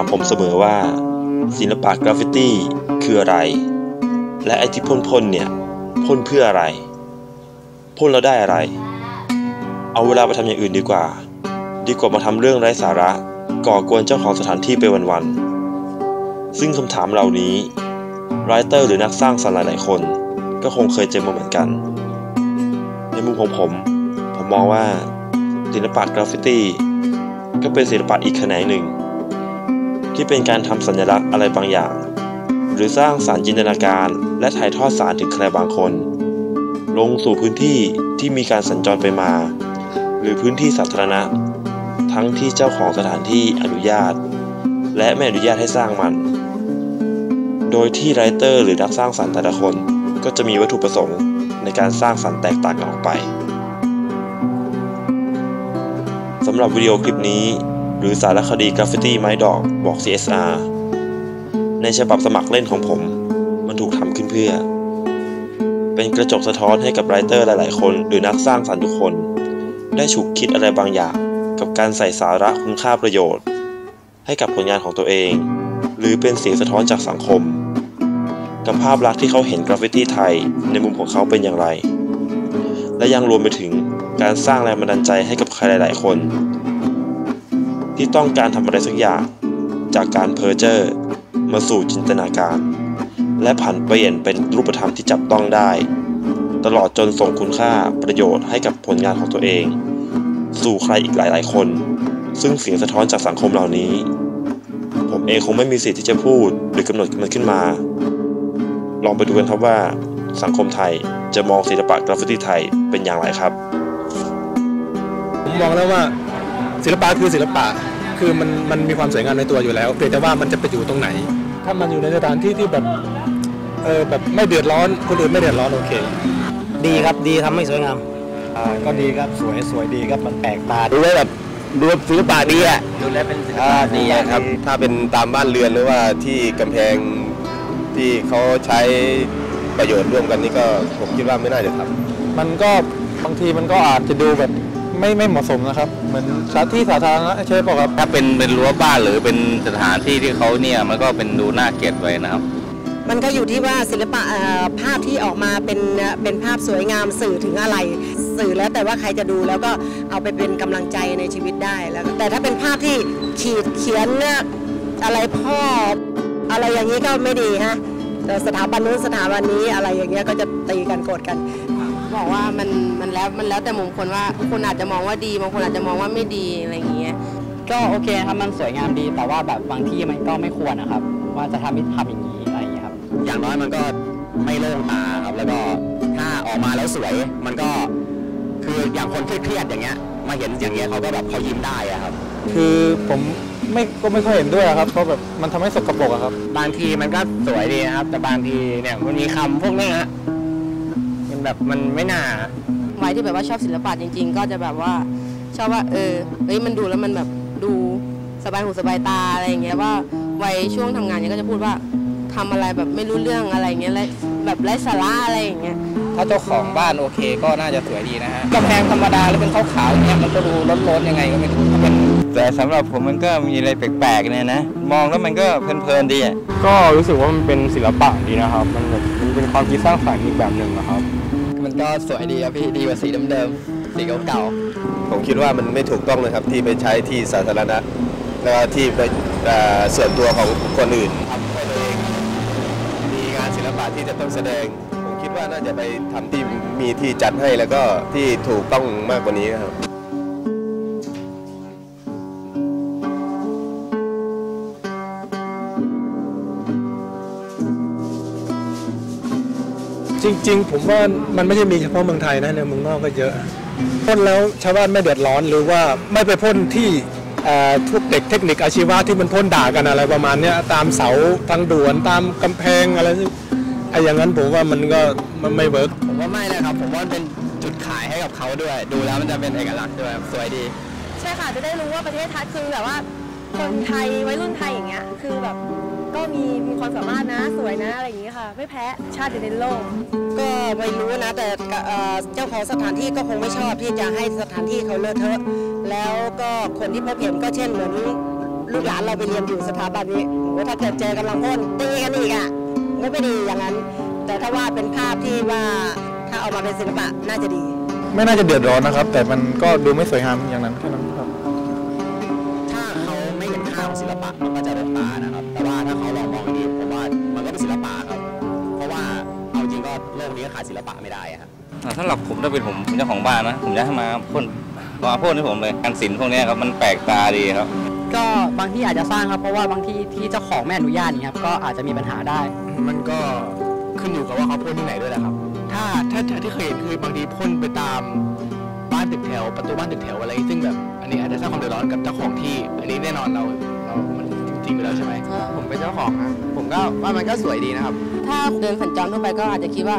ถามผมเสมอว่า ศิลปะกราฟฟิตี้คืออะไร และไอที่พ่นพ่นๆเนี่ยพ่นเพื่ออะไร พ่นแล้วได้อะไร เอาเวลาไปทำอย่างอื่นดีกว่า ดีกว่ามาทำเรื่องไร้สาระ ก่อกวนเจ้าของสถานที่ไปวันๆซึ่งคำถามเหล่านี้ไรเตอร์หรือนักสร้างสรรค์หลายๆคน ก็คงเคยเจอมาเหมือนกัน ในมุมของผม ผมมองว่าศิลปะกราฟฟิตี้ก็เป็นศิลปะอีกแขนงหนึ่ง ที่เป็นการทำสัญลักษณ์อะไรบางอย่าง หรือสร้างสารจินตนาการและถ่ายทอดสารถึงใครบางคน ลงสู่พื้นที่ที่มีการสัญจรไปมา หรือพื้นที่สาธารณะ ทั้งที่เจ้าของสถานที่อนุญาต และไม่อนุญาตให้สร้างมัน โดยที่ไรเตอร์หรือนักสร้างสรรค์แต่ละคนก็จะมีวัตถุประสงค์ในการสร้างสรรค์แตกต่างกันออกไปสำหรับวิดีโอคลิปนี้ หรือสารคดีกราฟฟิตี้ไม้ดอกบอก CSR ในฉบับสมัครเล่นของผม มันถูกทำขึ้นเพื่อ เป็นกระจกสะท้อนให้กับไรเตอร์หลาย ๆ คนหรือนักสร้างสรรค์ทุกคน ได้ฉุกคิดอะไรบางอย่าง กับการใส่สาระคุณค่าประโยชน์ ให้กับผลงานของตัวเอง หรือเป็นเสียงสะท้อนจากสังคม กับภาพลักษณ์ที่เขาเห็นกราฟฟิตี้ไทยในมุมของเขาเป็นอย่างไร และยังรวมไปถึงการสร้างแรงบันดาลใจให้กับใครหลาย ๆ คน ที่ต้องการทำอะไรสักอย่าง จากการเพ้อเจ้อมาสู่จินตนาการ และผันเปลี่ยนเป็นรูปธรรมที่จับต้องได้ ตลอดจนส่งคุณค่าประโยชน์ให้กับผลงานของตัวเอง สู่ใครอีกหลาย ๆ คน ซึ่งเสียงสะท้อนจากสังคมเหล่านี้ ผมเองคงไม่มีสิทธิ์ที่จะพูดหรือกำหนดมันขึ้นมา ลองไปดูกันครับว่า สังคมไทยจะมองศิลปะกราฟฟิตี้ไทยเป็นอย่างไรครับ ผมมองแล้วว่าศิลปะคือศิลปะ คือมันมันมีความสวยงามในตัวอยู่แล้วเพียงแต่ว่ามันจะไปอยู่ตรงไหน ถ้ามันอยู่ในสถานที่ที่แบบเออแบบไม่เดือดร้อนคนอื่นไม่เดือดร้อนโอเค ดีครับดีทำให้สวยงามอ่าก็ดีครับสวยสวยดีครับมันแปลกตาดูแล้วแบบดูศิลปะดีอะดูแลเป็นศิลอ่าปะดีอะครับ ถ้าเป็นตามบ้านเรือนหรือว่าที่กำแพงที่เขาใช้ประโยชน์ร่วมกันนี่ก็ผมคิดว่าไม่น่าจะทำมันก็บางทีมันก็อาจจะดูแบบ ไม่ไม่เหมาะสมนะครับ เหมือนสถานที่สาธารณะใช่ป่ะครับ ถ้าเป็นเป็นรั้วบ้านหรือเป็นสถานที่ที่เขาเนี่ยมันก็เป็นดูน่าเกลียดไว้นะครับ มันก็อยู่ที่ว่าศิลปะเอ่อภาพที่ออกมาเป็นเอ่อเป็นภาพสวยงามสื่อถึงอะไร สื่อแล้วแต่ว่าใครจะดูแล้วก็เอาไปเป็นกำลังใจในชีวิตได้แล้วก็แต่ถ้าเป็นภาพที่ขีดเขียนเนี่ยอะไรพ่ออะไรอย่างนี้ก็ไม่ดีฮะแต่สถาบันนู้นสถาบันนี้อะไรอย่างเงี้ยก็จะตีกันโกรธกัน บอกว่ามันมันแล้วมันแล้วแต่มุมคนว่าคนอาจจะมองว่าดีบางคนอาจจะมองว่าไม่ดีอะไรอย่างเงี้ยก็โอเคครับมันสวยงามดี แต่ว่าแบบบางที่มันก็ไม่ควรนะครับ ว่าจะทำให้ทำอย่างนี้อะไรอย่างเงี้ยครับ อย่างน้อยมันก็ไม่โล่งตาครับ แล้วก็ถ้าออกมาแล้วสวยมันก็คืออย่างคนเครียดๆอย่างเงี้ย มาเห็นอย่างเงี้ยเขาก็แบบเขายิ้มได้อะครับ คือผมไม่ก็ไม่ค่อยเห็นด้วยอะครับเพราะแบบมันทำให้สกปรกอะครับ บางทีมันก็สวยดีนะครับ แต่บางทีเนี่ยมันมีคำพวกเนี้ยฮะมัน แบบมันไม่น่าวัยที่แบบว่าชอบศิลปะจริง ๆ ก็จะแบบว่าชอบว่า เออเฮ้ยมันดูแล้วมันแบบดูสบายหูสบายตาอะไรอย่างเงี้ยว่าวัยช่วงทำงานเนี่ยก็จะพูดว่าทำอะไรแบบไม่รู้เรื่องอะไรอย่างเงี้ยและแบบไร้สาระอะไรอย่างเงี้ยถ้าเจ้าของบ้านโอเคก็น่าจะสวยดีนะฮะกำแพงธรรมดาแล้วเป็นขาวๆอย่างเงี้ยมันก็ดูร้อนๆยังไงก็ไม่รู้ถ้าเป็นแต่สำหรับผมมันก็มีอะไรแปลกๆเนี่ยนะมองแล้วมันก็เพลินๆดีอะก็รู้สึกว่ามันเป็นศิลปะดีนะครับ มันแบบมันเป็นความคิดสร้างสรรค์อีกแบบหนึ่งนะครับมัน ก็สวยดีครับพี่ดีกว่าสีเดิมๆสีเก่าผมคิดว่ามันไม่ถูกต้องเลยครับที่ไปใช้ที่สาธารณะแล้วที่ไปเอ่อส่วนตัวของคนอื่นทำให้ตัวเองมีงานศิลปะที่จะต้องแสดง ผมคิดว่าน่าจะไปทำที่มีที่จัดให้แล้วก็ที่ถูกต้องมากกว่านี้ครับ ริง ๆ ผมว่ามันไม่ใช่มีเฉพาะเมืองไทยนะในเมืองนอกก็เยอะพ่นแล้วชาวบ้านไม่เดือดร้อนหรือว่าไม่ไปพ่นที่เอ่อทุกเด็กเทคนิคอาชีวะที่มันพ่นด่ากันอะไรประมาณเนี้ยตามเสาทางด่วนตามกำแพงอะไรซึ่งไอ้อย่างนั้นผมว่ามันก็มันไม่เวิร์กๆผมว่าไม่นะครับ ผมว่ามันเป็นจุดขายให้กับเขาด้วย ดูแล้วมันจะเป็นเอกลักษณ์ด้วยสวยดี ใช่ค่ะจะได้รู้ว่าประเทศไทยคือแบบว่าคนไทยวัยรุ่นไทยอย่างเงี้ยคือแบบ ก็มีมีความสามารถนะสวยนะอะไรอย่างเงี้ยค่ะ ไม่แพ้ชาติใดในโลก ก็ไม่รู้นะแต่เอ่อเจ้าของสถานที่ก็คงไม่ชอบที่จะให้สถานที่เขาเลอะเทอะแล้วก็คนที่พบเห็นก็เช่นเหมือนลูกหลานเราไปเรียนอยู่สถาบันนี้โอ้โหถ้าเกิดเจอกำลังพ่นตีกันอีกอะมันก็ไม่ดีอย่างนั้น แต่ถ้าว่าเป็นภาพที่ว่าถ้าเอามาเป็นศิลปะน่าจะดี ไม่น่าจะเดือดร้อนนะครับ แต่มันก็ดูไม่สวยงามอย่างนั้นแค่นั้นครับ ถ้าเขาไม่เห็นค่าของศิลปะมันก็จะรกตานะครับแโลกนี้ก็ขาดศิลปะไม่ได้อะครับอ่าสำหรับผมถ้าเป็นผมผมเจ้าของบ้านนะ ผมอยากให้มาพ่นมาพ่นให้ผมเลยการศิลป์พวกเนี้ยครับมันแปลกตาดีครับ ก็บางที่อาจจะสร้างครับเพราะว่าบางที่ที่เจ้าของไม่อนุญาตอย่างเงี้ยครับก็อาจจะมีปัญหาได้ มันก็ขึ้นอยู่กับว่าเขาพ่นที่ไหนด้วยแหละครับถ้าถ้าถ้าที่เคยเห็นคือบางทีพ่นไปตามบ้านตึกแถวประตูบ้านตึกแถวอะไรซึ่งแบบอันนี้อาจจะสร้างความเดือดร้อนกับเจ้าของที่ อันนี้แน่นอนเราเรามันจริงๆไปแล้วใช่ไหมผมเป็นเจ้าของนะผม ก็ว่ามันก็สวยดีนะครับ ถ้าเดินสัญจรทั่วไปก็อาจจะคิดว่า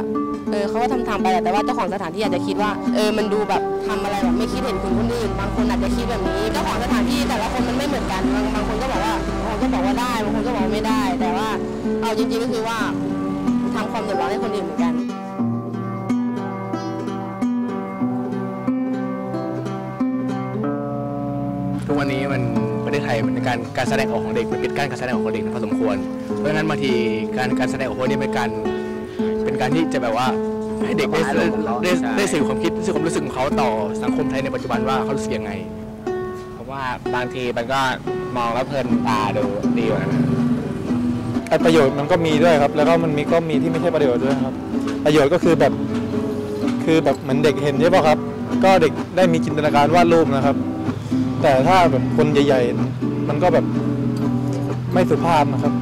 เออเขาก็ทำทำไปแหละแต่ว่าเจ้าของสถานที่อาจจะคิดว่าเออมันดูแบบทำอะไรแบบไม่คิดเห็นคุณคนอื่นบางคนอาจจะคิดแบบนี้เจ้าของสถานที่แต่ละคนมันไม่เหมือนกันบางบางคนก็บอกว่าบางคนก็บอกว่าได้บางคนก็บอกว่าไม่ได้ แต่ว่าเอาจริงๆก็คือว่าทำความเดือดร้อนให้คนอื่นเหมือนกันทุกวันนี้มันประเทศไท ยมันการการแสดงออกของเด็กมันปิดกั้นการแสดงออกของเด็กพอสมควร เพราะฉะนั้นบางทีการการแสดงออกพวกนี้เป็นการเป็นการที่จะแบบว่าให้เด็กได้ได้ได้ได้สื่อความคิดสื่อความรู้สึกของเขาต่อสังคมไทยในปัจจุบันว่าเขารู้สึกยังไง เพราะว่าบางทีมันก็มองแล้วเพลินตาดูดีกว่านั้นไอประโยชน์มันก็มีด้วยครับ แล้วก็มันมีก็มีที่ไม่ใช่ประโยชน์ด้วยครับ ประโยชน์ก็คือแบบคือแบบเหมือนเด็กเห็นใช่ป่ะครับ ก็เด็กได้มีจินตนาการวาดรูปนะครับ แต่ถ้าแบบคนใหญ่ๆ มันก็แบบไม่สุภาพนะครับ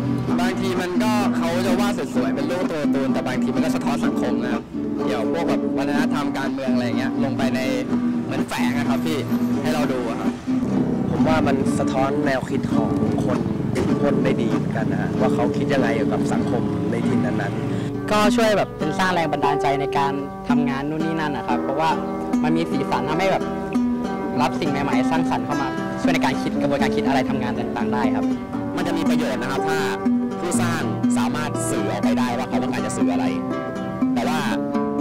บางทีมันก็เขาจะวาดสวยๆเป็นรูปตัวการ์ตูนแต่บางทีมันก็สะท้อนสังคมนะครับเกี่ยวพวกแบบวัฒนธรรมการเมืองอะไรเงี้ยลงไปในเหมือนแฝงอะครับพี่ให้เราดูอะครับผมว่ามันสะท้อนแนวคิดของคนคนได้ดีเหมือนกันนะฮะว่าเขาคิดยังไงเกี่ยวกับสังคมในถิ่นนั้นๆ ก็ช่วยแบบเป็นสร้างแรงบันดาลใจในการทำงานนู่นนี่นั่นนะครับ เพราะว่ามันมีสีสันทำให้แบบ รับสิ่งใหม่ๆสร้างสรรค์เข้ามาช่วยในการคิดกระบวนการคิดอะไรทำงานต่างๆได้ครับ มันจะมีประโยชน์นะครับถ้าผู้สร้างสามารถสื่อออกไปได้ว่าเขาต้องการจะสื่ออะไร แต่ว่า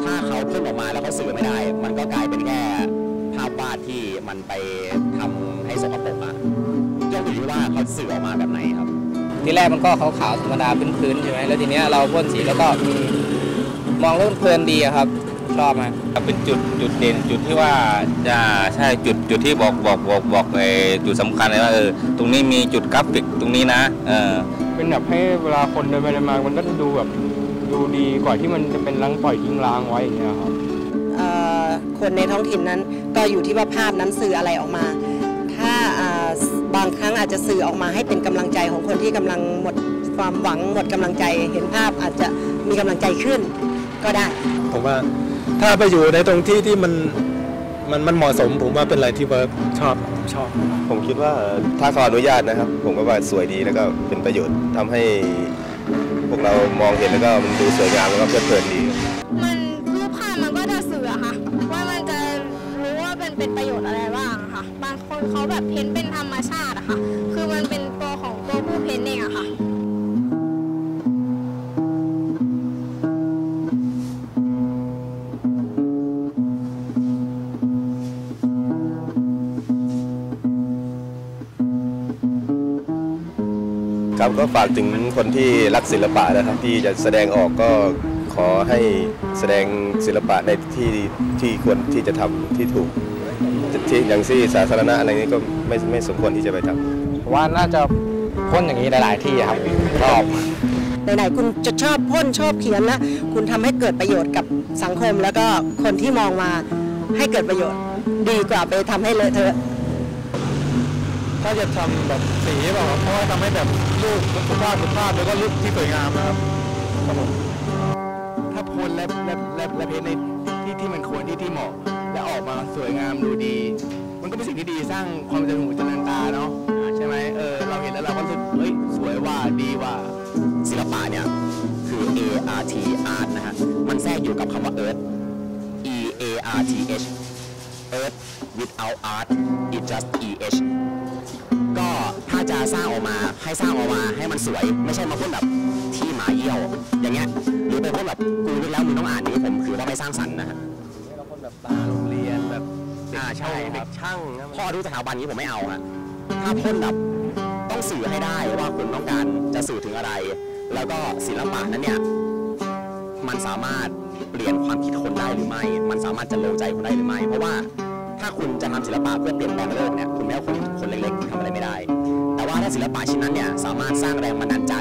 ถ้าเขาพ่นออกมาแล้วเขาสื่อไม่ได้ มันก็กลายเป็นแค่ภาพวาดที่มันไปทำให้สกปรกอะย่อมอยู่ที่ว่าเขาสื่อออกมาแบบไหนครับ ทีแรกมันก็ขาวๆธรรมดาพื้นๆใช่ไหมแล้วทีเนี้ยเราพ่นสีแล้วก็มีมองแล้วมันเพลินดีอะครับ ชอบไหมเป็นจุดจุดเด่นจุดที่ว่าจะใช่จุดจุดที่บอกบอกบอกบอกไอ้จุดสำคัญเลยว่าเออตรงนี้มีจุดกราฟิกตรงนี้นะเออเป็นแบบให้เวลาคนเดินไปเดินมามันก็ดูแบบดูดีกว่าที่มันจะเป็นล้างปล่อยทิ้งร้างไว้อย่างเงี้ยครับเอ่อคนในท้องถิ่นนั้นก็อยู่ที่ว่าภาพนั้นสื่ออะไรออกมา ถ้าอ่าบางครั้งอาจจะสื่อออกมาให้เป็นกำลังใจของคนที่กำลังหมดความหวังหมดกำลังใจ เห็นภาพอาจจะมีกำลังใจขึ้นก็ได้ ผมว่า ถ้าไปอยู่ในตรงที่ที่มันมันมันเหมาะสม ผมว่าเป็นอะไรที่เวิร์กชอบชอบ ผมคิดว่าถ้าเขาอนุญาตนะครับ ผมก็ว่าสวยดีแล้วก็เป็นประโยชน์ทำให้ พวกเรามองเห็นแล้วก็มันดูสวยงามแล้วก็เพลิดเพลินดี ครับก็ฝากถึงคนที่รักศิลปะนะครับที่จะแสดงออกก็ขอให้แสดงศิลปะในที่ที่ควรที่จะทำที่ถูกที่อย่างที่สาธารณะอะไรนี้ก็ไม่ไม่สมควรที่จะไปทำผมว่าน่าจะพ่นอย่างนี้หลาย ๆ ที่ครับชอบไหนๆคุณจะชอบพ่นชอบเขียนแล้วคุณทำให้เกิดประโยชน์กับสังคม แล้วก็คนที่มองมาให้เกิดประโยชน์ ดีกว่าไปทำให้เลอะเทอะถ้าจะทำแบบสีแบบเพราะว่าทำให้แบบ รูปสุภาพสุภาพแล้วก็รูปที่สวยงามนะครับครับผมถ้าพ่นและและและและเพ้นในที่ที่มันควรที่ที่เหมาะ และออกมาสวยงามดูดี มันก็เป็นสิ่งที่ดีสร้างความเจริญหูเจริญตาเนาะใช่ไหมเออเราเห็นแล้วเราก็รู้สึกเฮ้ยสวยว่าดีว่า ศิลปะเนี่ย คือ A R T art นะฮะ มันแทรกอยู่กับคำว่า earth E A R T H earth without art it just E H ก็ถ้าจะสร้างออกมาให้สร้างออกมาให้มันสวย ไม่ใช่มาพ่นแบบที่หมาเยี่ยว อย่างเงี้ยหรือไปพ่นแบบกูนึกแล้วมึงต้องอ่านนี้ผมคือว่าไม่สร้างสรรค์นะฮะเราคนแบบตาโรงเรียนแบบอ่าใช่คเด็รับกช่างนะพ่อดูสถาบันนี้ผมไม่เอาฮะถ้าพ่นแบบต้องต้องสื่อให้ได้ว่าคุณต้องการจะสื่อถึงอะไร แล้วก็ศิลปะนั้นเนี่ยมันสามารถเปลี่ยนความคิดคนได้หรือไม่ มันสามารถจะลงใจคนได้หรือไม่ เพราะว่า ถ้าคุณจะทำศิลปะเพื่อเปลี่ยนแปลงโลกเนี่ยคุณไม่เอาคนคนเล็กๆคุณทำอะไรไม่ได้ แต่ว่าถ้าศิลปะชิ้นนั้นเนี่ยสามารถสร้างแรงบันดาลใจ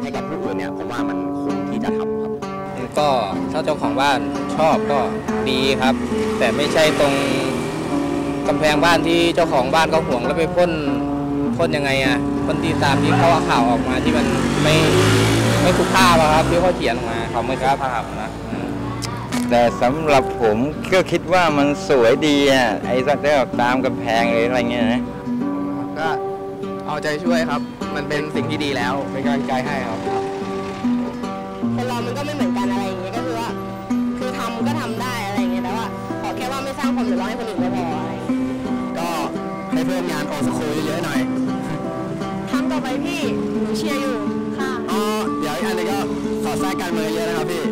ให้กับผู้อื่นเนี่ยผมว่ามันคุ้มที่จะทำครับก็ถ้าเจ้าของบ้านชอบก็ดีครับ แต่ไม่ใช่ตรงกำแพงบ้านที่เจ้าของบ้านเขาห่วงแล้วไปพ่นพ่นยังไงอะพ่นที่ตามที่เขาเอาข่าวออกมาที่มันไม่ไม่ถูกภาพอะครับที่เขาเขียนออกมาเขาไม่ถูกภาพนะ แต่สำหรับผมก็คิดว่ามันสวยดีอะไอ้สักได้แบบตามกำแพงเลยอะไรเงี้ยนะก็เอาใจช่วยครับ มันเป็นสิ่งที่ดีแล้วเป็นกำลังใจให้ครับคนเรามันก็ไม่เหมือนกันอะไรอย่างเงี้ยก็คือว่าคือทำก็ทำได้อะไรอย่างเงี้ยแต่ว่าขอแค่ว่าไม่สร้างความเดือดร้อนให้คนอื่นก็พออะไรอย่างเงี้ยก็ให้เพิ่มงานออกสคูลเยอะๆหน่อยทำต่อไปพี่หนูเชียร์อยู่ค่ะอ๋อเดี๋ยวอีกอันหนึงก็สอดแทรกการเมืองเยอะนะครับพี่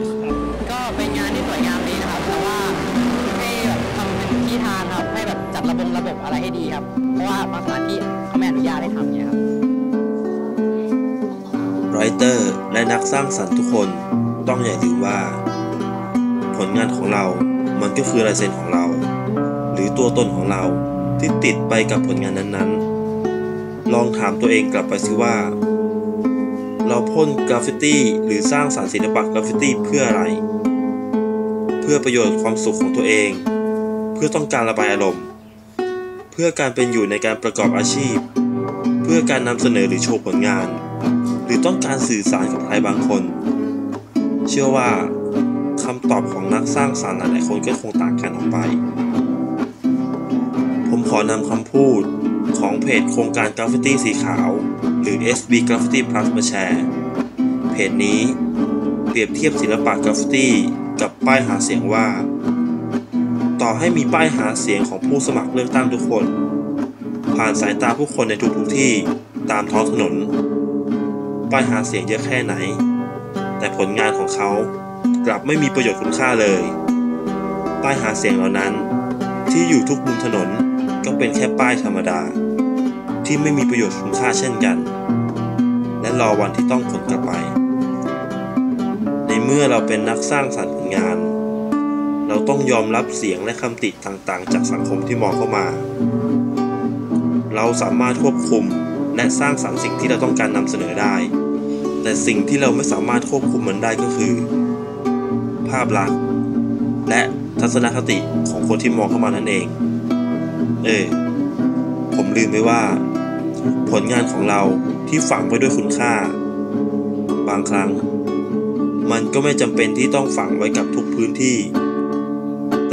ระบบอะไรให้ดีครับ เพราะว่าบางสถานที่เขาไม่อนุญาตให้ทำเนี่ยครับไรเตอร์และนักสร้างสรรค์ทุกคนต้องอย่าลืมว่า ผลงานของเรา มันก็คือลายเซ็นของเรา หรือตัวตนของเราที่ติดไปกับผลงานนั้นๆ ลองถามตัวเองกลับไปสิว่า เราพ่นกราฟฟิตี้หรือสร้างสรรค์ศิลปะกราฟฟิตี้เพื่ออะไร เพื่อประโยชน์ความสุขของตัวเอง เพื่อต้องการระบายอารมณ์ พื่อการเป็นอยู่ในการประกอบอาชีพ เพื่อการนำเสนอหรือโชว์ผลงาน หรือต้องการสื่อสารกับใครบางคน เชื่อว่าคำตอบของนักสร้างสรรค์หลายคนก็คงต่างกันออกไป ผมขอนำคำพูดของเพจโครงการกราฟฟิตี้สีขาว หรือ SB Graffiti Plus มาแชร์ เพจนี้เปรียบเทียบศิลปะกราฟฟิตี้กับป้ายหาเสียงว่า ต่อให้มีป้ายหาเสียงของผู้สมัครเลือกตั้งทุกคน ผ่านสายตาผู้คนในทุกๆที่ตามท้องถนน ป้ายหาเสียงเยอะแค่ไหน แต่ผลงานของเขากลับไม่มีประโยชน์คุณค่าเลย ป้ายหาเสียงเหล่านั้น ที่อยู่ทุกมุมถนนก็เป็นแค่ป้ายธรรมดา ที่ไม่มีประโยชน์คุณค่าเช่นกัน และรอวันที่ต้องขนกลับไป ในเมื่อเราเป็นนักสร้างสรรค์ผลงาน เราต้องยอมรับเสียงและคำติต่างๆ จากสังคมที่มองเข้ามา เราสามารถควบคุมและสร้างสรรค์สิ่งที่เราต้องการนำเสนอได้ แต่สิ่งที่เราไม่สามารถควบคุมมันได้ก็คือ ภาพลักษณ์และทัศนคติของคนที่มองเข้ามานั่นเอง เออ ผมลืมไปว่า ผลงานของเราที่ฝังไว้ด้วยคุณค่า บางครั้ง มันก็ไม่จำเป็นที่ต้องฝังไว้กับทุกพื้นที่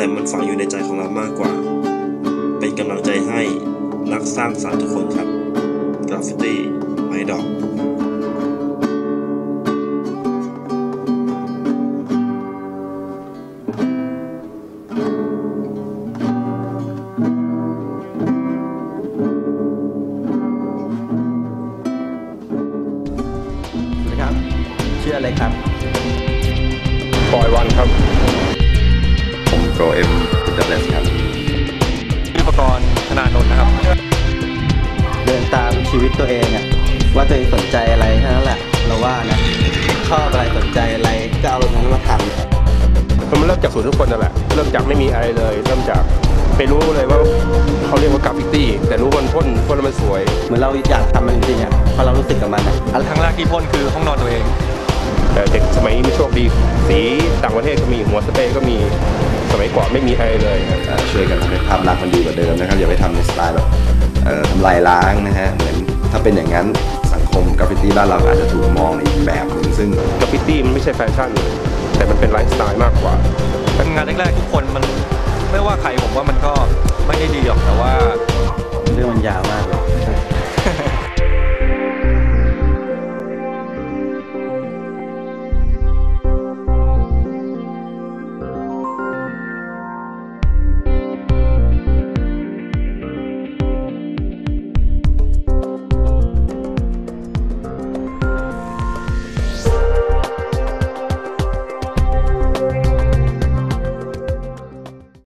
แต่มันฝังอยู่ในใจของเรามากกว่า เป็นกำลังใจให้นักสร้างสรรค์ทุกคนครับกราฟฟิตี้ไม้ดอก ชีวิตตัวเองอะว่าตัวเองสนใจอะไรแค่นั้นแหละ เราว่านะชอบอะไรสนใจอะไรก็เอาตรงนั้นมาทำมันเริ่มจากศูนย์ทุกคนนั่นแหละเริ่มจากไม่มีอะไรเลย เริ่มจากไม่รู้เลยว่าเขาเรียกว่ากราฟฟิตี้ แต่รู้มันพ่นพ่นแล้วมันสวย เหมือนเราอยากทำมันจริงๆอะเพราะเรารู้สึกกับมันอะครั้งแรกที่พ่นคือห้องนอนตัวเอง แต่เด็กสมัยนี้ไม่โชคดีสีต่างประเทศก็มีหัวสเปรย์ก็มีสมัยก่อนไม่มีอะไรเลยเอ่อช่วยกันทำให้ภาพลักษณ์มันดีกว่าเดิมนะครับอย่าไปทำในสไตล์แบบเอ่อทำ ลายล้างนะฮะเหมือนถ้าเป็นอย่างนั้นสังคมกราฟฟิตี้บ้านเราอาจจะถูกมองในอีกแบบหนึ่งซึ่งกราฟฟิตี้มันไม่ใช่แฟชั่นแต่มันเป็นไลฟ์สไตล์มากกว่าเป็นงานแรกๆทุกคนมันไม่ว่าใครผมว่ามันก็ไม่ได้ดีหรอกแต่ว่าเรื่องมันยาวมากเลย